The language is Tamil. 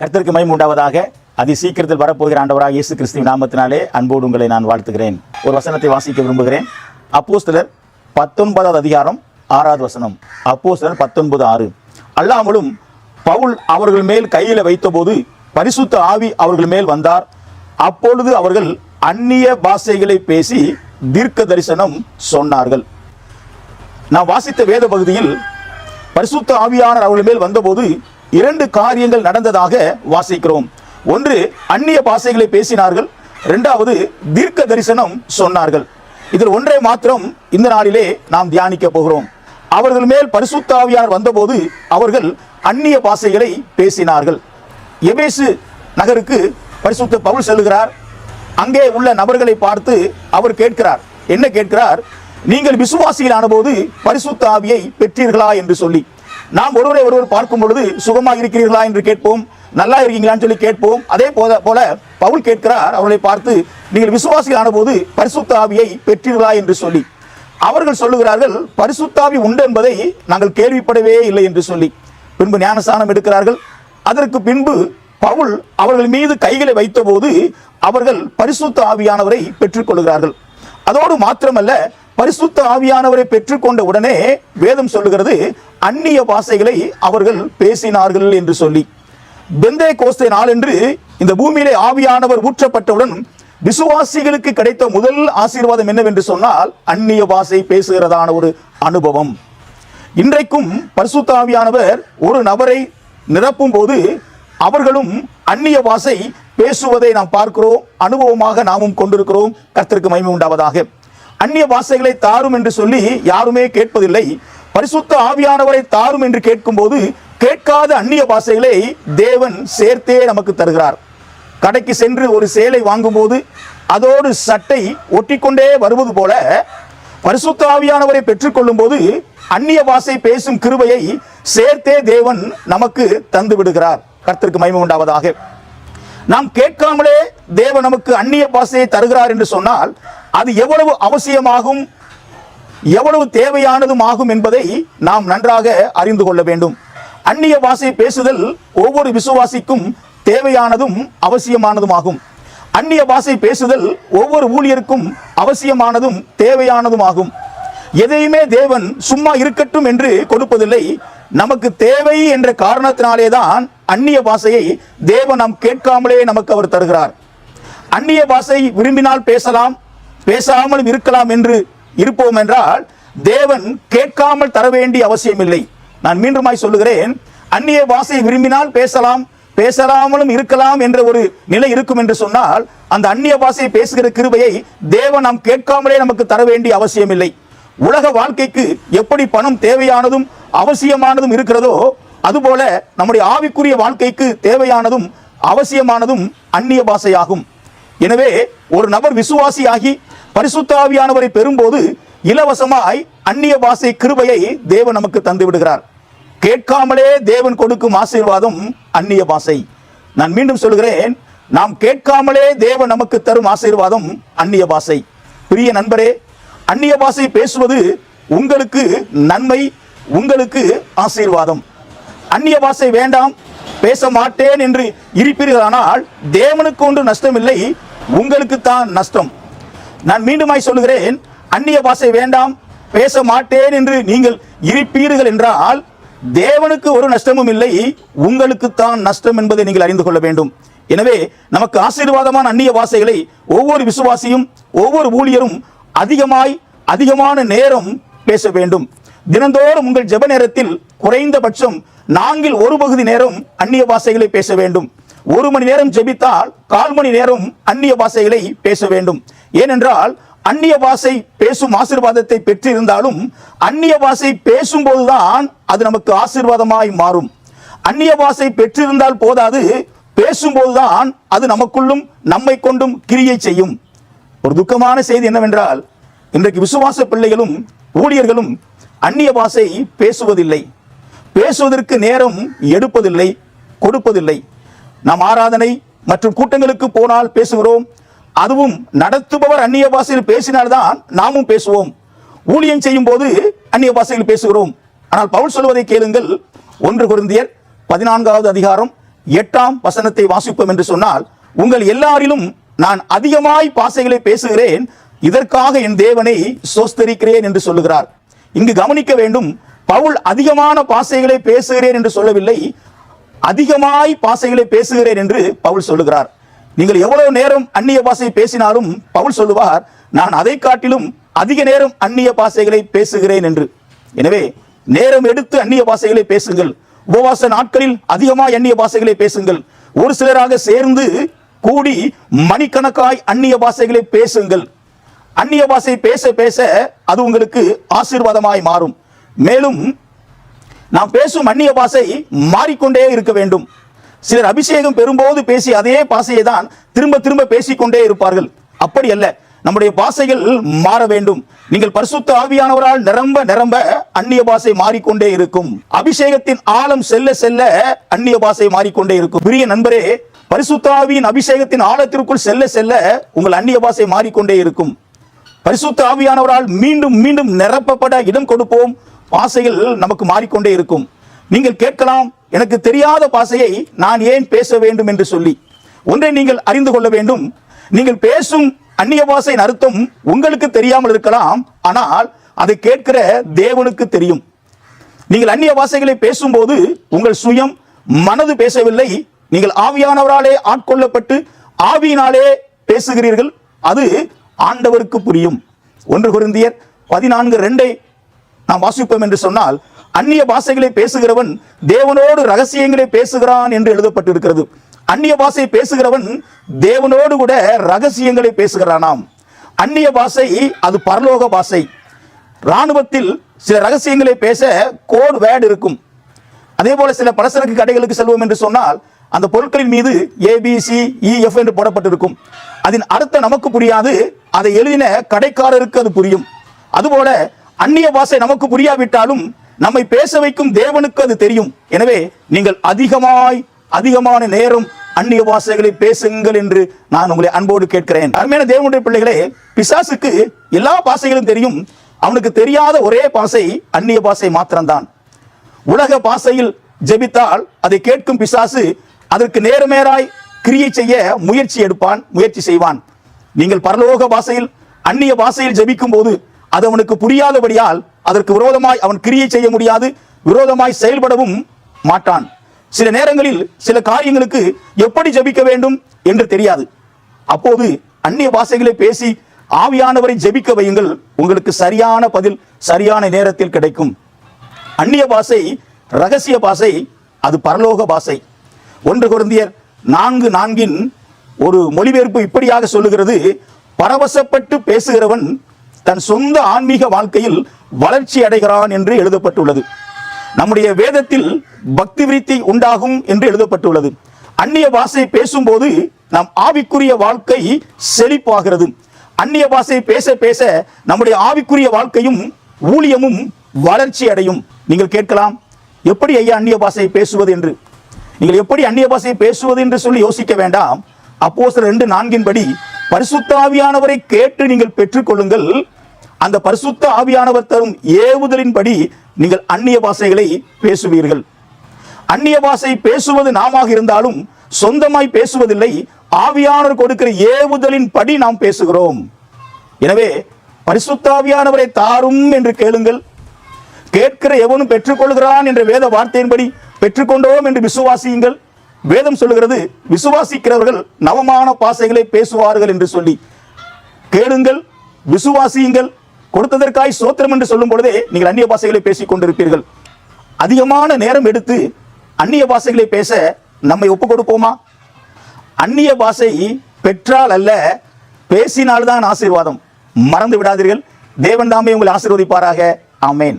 கர்த்தருக்கு மயம் உண்டாவதாக. அதி சீக்கிரத்தில் வரப்போகிற ஆண்டவராக இயேசு கிறிஸ்து நாமத்தினாலே அன்போடு உங்களை நான் வாழ்த்துகிறேன். ஒரு வசனத்தை வாசிக்க விரும்புகிறேன். அப்போஸ்தலர் பத்தொன்பதாவது அதிகாரம் ஆறாவது வசனம். அப்போஸ்தலர் பத்தொன்பது ஆறு. அல்லாமலும் பவுல் அவர்கள் மேல் கையில வைத்தபோது பரிசுத்த ஆவி அவர்கள் மேல் வந்தார். அப்பொழுது அவர்கள் அந்நிய பாஷைகளை பேசி தீர்க்க தரிசனம் சொன்னார்கள். நான் வாசித்த வேத பகுதியில் பரிசுத்த ஆவியானவர் அவர்கள் மேல் வந்தபோது இரண்டு காரியங்கள் நடந்ததாக வாசிக்கிறோம். ஒன்று அந்நிய பாஷைகளை பேசினார்கள். இரண்டாவது தீர்க்க தரிசனம் சொன்னார்கள். இதில் ஒன்றை மாத்திரம் இந்த நாளிலே நாம் தியானிக்க போகிறோம். அவர்கள் மேல் பரிசுத்தாவியார் வந்தபோது அவர்கள் அந்நிய பாஷைகளை பேசினார்கள். எபேசு நகருக்கு பரிசுத்த பவுல் செல்கிறார் அங்கே உள்ள நபர்களை பார்த்து அவர் கேட்கிறார். என்ன கேட்கிறார்? நீங்கள் விசுவாசிகளான போது பரிசுத்த ஆவியை பெற்றீர்களா என்று சொல்லி. நாம் ஒருவரை ஒருவர் பார்க்கும் பொழுது சுகமாக இருக்கிறீர்களா என்று கேட்போம் நல்லா இருக்கீங்களான்னு சொல்லி கேட்போம். அதே போல போல பவுல் கேட்கிறார் அவர்களை பார்த்து நீங்கள் விசுவாசிகளான போது பரிசுத்த ஆவியை பெற்றீர்களா என்று சொல்லி. அவர்கள் சொல்லுகிறார்கள் பரிசுத்தாவி உண்டு என்பதை நாங்கள் கேள்விப்படவே இல்லை என்று சொல்லி. பின்பு ஞானஸ்தானம் எடுக்கிறார்கள். அதற்கு பின்பு பவுல் அவர்கள் மீது கைகளை வைத்தபோது அவர்கள் பரிசுத்த ஆவியானவரை பெற்றுக்கொள்கிறார்கள். அதோடு மாத்திரமல்ல பரிசுத்த ஆவியானவரை பெற்றுக்கொண்ட உடனே வேதம் சொல்லுகிறது அந்நிய பாசைகளை அவர்கள் பேசினார்கள் என்று சொல்லி. பெந்தே கோஸ்தே நாளென்று இந்த பூமியிலே ஆவியானவர் ஊற்றப்பட்டவுடன் விசுவாசிகளுக்கு கிடைத்த முதல் ஆசீர்வாதம் என்னவென்று சொன்னால் அந்நிய பாசை பேசுகிறதான ஒரு அனுபவம். இன்றைக்கும் பரிசுத்த ஆவியானவர் ஒரு நபரை நிரப்பும் போது அவர்களும் அந்நிய பாசை பேசுவதை நாம் பார்க்கிறோம் அனுபவமாக நாமும் கொண்டிருக்கிறோம் கர்த்தருக்கு மகிமை உண்டாவதாக. அந்நிய பாஷைகளை தாரும் என்று சொல்லி யாருமே கேட்பதில்லை. பரிசுத்த ஆவியானவரை தாரும் என்று கேட்கும்போது கேட்காத அந்நிய பாஷைகளை தேவன் சேர்த்தே நமக்கு தருகிறார். கடைக்கு சென்று ஒரு சேலை வாங்கும்போது அதோடு சட்டை ஒட்டிக்கொண்டே வருவது போல பரிசுத்த ஆவியானவரை பெற்றுக்கொள்ளும் போது அந்நிய பாஷை பேசும் கிருபையை சேர்த்தே தேவன் நமக்கு தந்து விடுகிறார் கர்த்தருக்கு மகிமை உண்டாவதாக. நாம் கேட்காமலே தேவன் நமக்கு அந்நிய பாஷையை தருகிறார் என்று சொன்னால் அது எவ்வளவு அவசியமாகும் எவ்வளவு தேவையானதும் ஆகும் என்பதை நாம் நன்றாக அறிந்து கொள்ள வேண்டும். அந்நிய பாஷை பேசுதல் ஒவ்வொரு விசுவாசிக்கும் தேவையானதும் அவசியமானதும் ஆகும். அந்நிய பாஷை பேசுதல் ஒவ்வொரு ஊழியருக்கும் அவசியமானதும் தேவையானதும் ஆகும். எதையுமே தேவன் சும்மா இருக்கட்டும் என்று கொடுப்பதில்லை. நமக்கு தேவை என்ற காரணத்தினாலே தான் அந்நிய பாஷையை தேவன் நாம் கேட்காமலே நமக்கு அவர் தருகிறார். அந்நிய பாஷை விரும்பினால் பேசலாம் பேசாமல் இருக்கலாம் என்று இருப்போம் என்றால் தேவன் கேட்காமல் தர வேண்டிய அவசியமில்லை. நான் மீண்டுமாய் சொல்லுகிறேன் அந்நிய பாஷை விரும்பினால் பேசலாம் பேசலாமலும் இருக்கலாம் என்ற ஒரு நிலை இருக்கும் என்று சொன்னால் அந்த அந்நிய பாஷையை பேசுகிற கிருபையை தேவன் நாம் கேட்காமலே நமக்கு தர வேண்டிய அவசியமில்லை. உலக வாழ்க்கைக்கு எப்படி பணம் தேவையானதும் அவசியமானதும் இருக்கிறதோ அதுபோல நம்முடைய ஆவிக்குரிய வாழ்க்கைக்கு தேவையானதும் அவசியமானதும் அந்நிய பாஷையாகும். எனவே ஒரு நபர் விசுவாசியாகி பரிசுத்தாவியானவரை பெறும்போது இலவசமாய் அந்நிய பாசை கிருபையை தேவன் நமக்கு தந்து விடுகிறார். கேட்காமலே தேவன் கொடுக்கும் ஆசீர்வாதம் அந்நிய பாசை நான் மீண்டும் சொல்கிறேன் நாம் கேட்காமலே தேவன் நமக்கு தரும் ஆசீர்வாதம் அந்நிய பாசை பிரிய நண்பரே அந்நிய பாசை பேசுவது உங்களுக்கு நன்மை உங்களுக்கு ஆசீர்வாதம். அந்நிய பாசை வேண்டாம் பேச மாட்டேன் என்று இருப்பீர்களானால் தேவனுக்கு ஒன்று நஷ்டமில்லை உங்களுக்கு தான் நஷ்டம். நான் மீண்டுமாய் சொல்லுகிறேன் அந்நிய பாஷை வேண்டாம் பேச மாட்டேன் என்று நீங்கள் இருப்பீர்கள் என்றால் தேவனுக்கு ஒரு நஷ்டமும் இல்லை உங்களுக்கு தான் நஷ்டம் என்பதை நீங்கள் அறிந்து கொள்ள வேண்டும். எனவே நமக்கு ஆசீர்வாதமான அந்நிய பாஷைகளை ஒவ்வொரு விசுவாசியும் ஒவ்வொரு ஊழியரும் அதிகமாய் அதிகமான நேரம் பேச வேண்டும். தினந்தோறும் உங்கள் ஜெப நேரத்தில் குறைந்தபட்சம் நான்கில் ஒரு பகுதி நேரம் அந்நிய பாஷைகளை பேச வேண்டும். ஒரு மணி நேரம் ஜெபித்தால் கால் மணி நேரம் அந்நிய பாஷைகளை பேச வேண்டும். ஏனென்றால் அந்நிய பாஷை பேசும் ஆசீர்வாதத்தை பெற்றிருந்தாலும் அந்நிய பாஷை பேசும்போதுதான் அது நமக்கு ஆசீர்வாதமாய் மாறும். அந்நிய பாஷை பெற்றிருந்தால் போதாது பேசும்போதுதான் அது நமக்குள்ளும் நம்மை கொண்டும் கிரியை செய்யும். ஒரு துக்கமான செய்தி என்னவென்றால் இன்றைக்கு விசுவாச பிள்ளைகளும் ஊழியர்களும் அந்நிய பாஷை பேசுவதில்லை. பேசுவதற்கு நேரம் எடுப்பதில்லை கொடுப்பதில்லை. நாம் ஆராதனை மற்றும் கூட்டங்களுக்கு போனால் பேசுகிறோம். அதுவும் நடத்துபவர் அந்நிய பாஷையில் பேசினால்தான் நாமும் பேசுவோம். ஊழியம் செய்யும் போது அந்நிய பாஷையில் பேசுகிறோம். ஆனால் பவுல் சொல்வதை கேளுங்கள். ஒன்று குருந்தியர் பதினான்காவது அதிகாரம் எட்டாம் வசனத்தை வாசிப்போம் என்று சொன்னால் உங்கள் எல்லாரிலும் நான் அதிகமாய் பாசைகளை பேசுகிறேன். இதற்காக என் தேவனை சோஸ்தரிக்கிறேன் என்று சொல்லுகிறார். இங்கு கவனிக்க வேண்டும் பவுல் அதிகமான பாசைகளை பேசுகிறேன் என்று சொல்லவில்லை. அதிகமாய் பாசைகளை பேசுகிறேன் என்று பவுல் சொல்லுகிறார். நீங்கள் எவ்வளவு நேரம் அந்நிய பாசையை பேசினாலும் பவுல் சொல்லுவார் நான் அதை காட்டிலும் அதிக நேரம் அந்நிய பாஷைகளை பேசுகிறேன் என்று. எனவே நேரம் எடுத்து அந்நிய பாஷைகளை பேசுங்கள். உபவாச நாட்களில் அதிகமாய் அந்நிய பாஷைகளை பேசுங்கள். ஒரு சிலராக சேர்ந்து கூடி மணிக்கணக்காய் அந்நிய பாஷைகளை பேசுங்கள். அந்நிய பாஷை பேச பேச அது உங்களுக்கு ஆசீர்வாதமாய் மாறும். மேலும் நாம் பேசும் அந்நிய பாஷை மாறிக்கொண்டே இருக்க வேண்டும். சிலர் அபிஷேகம் பெறும்போது பேசி அதே பாசையை தான் திரும்ப திரும்ப பேசிக்கொண்டே இருப்பார்கள். அப்படி அல்ல. நம்முடைய பாசைகள் மாற வேண்டும். நீங்கள் பரிசுத்த ஆவியானவரால் நிரம்ப நிரம்ப அந்நிய பாஷை மாறிக்கொண்டே இருக்கும். அபிஷேகத்தின் ஆழம் செல்ல செல்ல அந்நிய பாஷை மாறிக்கொண்டே இருக்கும். பிரிய நண்பரே பரிசுத்த ஆவியின் அபிஷேகத்தின் ஆழத்திற்குள் செல்ல செல்ல உங்கள் அந்நிய பாசை மாறிக்கொண்டே இருக்கும். பரிசுத்த ஆவியானவரால் மீண்டும் மீண்டும் நிரப்பப்பட இடம் கொடுப்போம். பாசைகள் நமக்கு மாறிக்கொண்டே இருக்கும். நீங்கள் கேட்கலாம் எனக்கு தெரியாத பாசையை நான் ஏன் பேச வேண்டும் என்று சொல்லி. ஒன்றை நீங்கள் அறிந்து கொள்ள வேண்டும். நீங்கள் பேசும் அந்நிய பாசையின் அர்த்தம் உங்களுக்கு தெரியாமல் இருக்கலாம் ஆனால் அதை கேட்கிற தேவனுக்கு தெரியும். நீங்கள் அந்நிய பாசைகளை பேசும்போது உங்கள் சுயம் மனது பேசவில்லை. நீங்கள் ஆவியானவராலே ஆட்கொள்ளப்பட்டு ஆவியினாலே பேசுகிறீர்கள். அது ஆண்டவருக்கு புரியும். ஒன்று குருந்தியர் பதினான்கு ரெண்டை நாம் வாசிப்போம் என்று சொன்னால் அந்நிய பாஷைகளை பேசுகிறவன் தேவனோடு ரகசியங்களை பேசுகிறான் என்று எழுதப்பட்டிருக்கிறது. அந்நிய பாஷை பேசுகிறவன் தேவனோடு கூட ரகசியங்களை பேசுகிறானாம். அந்நிய பாஷை அது பரலோக பாஷை. ராணுவத்தில் சில ரகசியங்களை பேச கோட் வேர்டு இருக்கும். அதே போல சில பலசரக்கு கடைகளுக்கு செல்வோம் என்று சொன்னால் அந்த பொருட்களின் மீது ஏபிசி இஎஃப் e, என்று போடப்பட்டிருக்கும். அதன் அர்த்தம் நமக்கு புரியாது அதை எழுதின கடைக்காரருக்கு அது புரியும். அதுபோல அந்நிய பாஷை நமக்கு புரியாவிட்டாலும் நம்மை பேச வைக்கும் தேவனுக்கு அது தெரியும். எனவே நீங்கள் அதிகமாய் அதிகமான நேரம் அந்நிய பாஷைகளை பேசுங்கள் என்று நான் உங்களை அன்போடு கேட்கிறேன். அருமையான தேவனுடைய பிள்ளைகளே பிசாசுக்கு எல்லா பாஷைகளும் தெரியும். அவனுக்கு தெரியாத ஒரே பாசை அந்நிய பாஷை மாத்திரம்தான். உலக பாசையில் ஜெபித்தால் அதை கேட்கும் பிசாசு அதற்கு நேர்மேராய் கிரியை செய்ய முயற்சி எடுப்பான் முயற்சி செய்வான். நீங்கள் பரலோக பாசையில் அந்நிய பாசையில் ஜெபிக்கும் போது அது அவனுக்கு புரியாதபடியால் அதற்கு விரோதமாய் அவன் கிரியை செய்ய முடியாது விரோதமாய் செயல்படவும் மாட்டான். சில நேரங்களில் சில காரியங்களுக்கு எப்படி ஜெபிக்க வேண்டும் என்று தெரியாது. அப்போது அந்நிய பாஷைகளை பேசி ஆவியானவரை ஜெபிக்க வையுங்கள் உங்களுக்கு சரியான பதில் சரியான நேரத்தில் கிடைக்கும். அந்நிய பாஷை ரகசிய பாஷை அது பரலோக பாஷை ஒன்று குருந்தியர் நான்கு நான்கின் ஒரு மொழிபெயர்ப்பு இப்படியாக சொல்லுகிறது பரவசப்பட்டு பேசுகிறவன் தன் சொந்த ஆன்மீக வாழ்க்கையில் வளர்ச்சி அடைகிறான் என்று எழுதப்பட்டுள்ளது. நம்முடைய வேதத்தில் பக்தி விருத்தி உண்டாகும் என்று எழுதப்பட்டுள்ளது. அந்நிய பாஷை பேசும்போது நம் ஆவிக்குரிய வாழ்க்கை செழிப்பாகிறது. அந்நிய பாஷை பேச பேச நம்முடைய ஆவிக்குரிய வாழ்க்கையும் ஊழியமும் வளர்ச்சி அடையும். நீங்கள் கேட்கலாம் எப்படி ஐயா அந்நிய பாஷையை பேசுவது என்று? நீங்கள் எப்படி அந்நிய பாஷையை பேசுவது என்று சொல்லி யோசிக்க வேண்டாம். அப்போ ரெண்டு நான்கின் படி கேட்டு நீங்கள் பெற்றுக்கொள்ளுங்கள். அந்த பரிசுத்த ஆவியானவர் தரும் ஏவுதலின்படி நீங்கள் அந்நிய பாஷைகளை பேசுவீர்கள். அந்நிய பாஷை பேசுவது நாமாக இருந்தாலும் சொந்தமாய் பேசுவதில்லை. ஆவியானவர் கொடுக்கிற ஏவுதலின் படி நாம் பேசுகிறோம். எனவே பரிசுத்தாவியானவரை தாரும் என்று கேளுங்கள். கேட்கிற எவனும் பெற்றுக்கொள்கிறான் என்ற வேத வார்த்தையின்படி பெற்றுக்கொண்டோம் என்று விசுவாசியுங்கள். வேதம் சொல்லுகிறது விசுவாசிக்கிறவர்கள் நவமான பாசைகளை பேசுவார்கள் என்று சொல்லி. கேளுங்கள் விசுவாசியுங்கள். கொடுத்ததற்காய் சோத்திரம் என்று சொல்லும் பொழுதே நீங்கள் அந்நிய பாஷைகளை பேசிக் கொண்டிருப்பீர்கள். அதிகமான நேரம் எடுத்து அந்நிய பாஷைகளை பேச நம்மை ஒப்பு கொடுப்போமா? அந்நிய பாஷை பெற்றால் அல்ல பேசினால்தான் ஆசீர்வாதம். மறந்து விடாதீர்கள். தேவன் தாமே உங்களை ஆசீர்வதிப்பாராக. ஆமேன்.